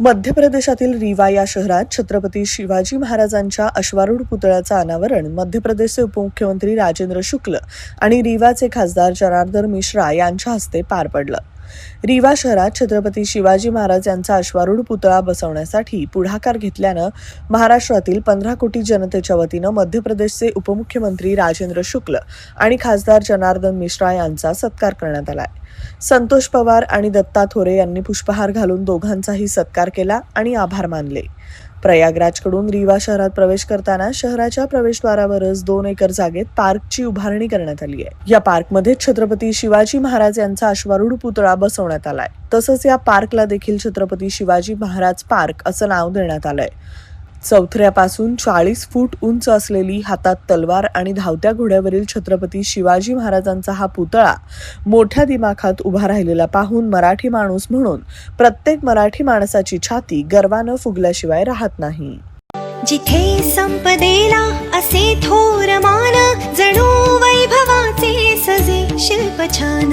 मध्य प्रदेशातील रीवा या शहरात छत्रपती शिवाजी महाराजांच्या अश्वारूढ पुतळ्याचं अनावरण मध्य प्रदेशचे उपमुख्यमंत्री राजेंद्र शुक्ल आणि रीवाचे खासदार जनार्दन मिश्रा यांच्या हस्ते पार पडलं. रीवा शहरात छत्रपती शिवाजी महाराज यांचा अश्वारूढ पुतळा बसवण्यासाठी पुढाकार घेतल्यानं महाराष्ट्रातील पंधरा कोटी जनतेच्या वतीनं मध्य प्रदेशचे उपमुख्यमंत्री राजेंद्र शुक्ल आणि खासदार जनार्दन मिश्रा यांचा सत्कार करण्यात आलाय. संतोष पवार आणि दत्ता थोरे यांनी पुष्पहार घालून दोघांचाही सत्कार केला आणि आभार मानले. प्रयागराजकडून रीवा शहरात प्रवेश करताना शहराच्या प्रवेशद्वारावरच दोन एकर जागेत पार्कची उभारणी करण्यात आली आहे. या पार्कमध्ये छत्रपती शिवाजी महाराज यांचा अश्वारूढ पुतळा बसवण्यात आलाय. तसंच या पार्कला देखील छत्रपती शिवाजी महाराज पार्क असं नाव देण्यात आलंय. चौथऱ्यापासून चाळीस फूट उंच असलेली हातात तलवार आणि धावत्या घोड्यावरील छत्रपती शिवाजी महाराजांचा हा पुतळा मोठ्या दिमाखात उभा राहिलेला पाहून मराठी माणूस म्हणून प्रत्येक मराठी माणसाची छाती गर्वानं फुगल्याशिवाय राहत नाही. जिथे संपदेला असे थोर मान जणू वैभवाचे सजे शिल्प छान.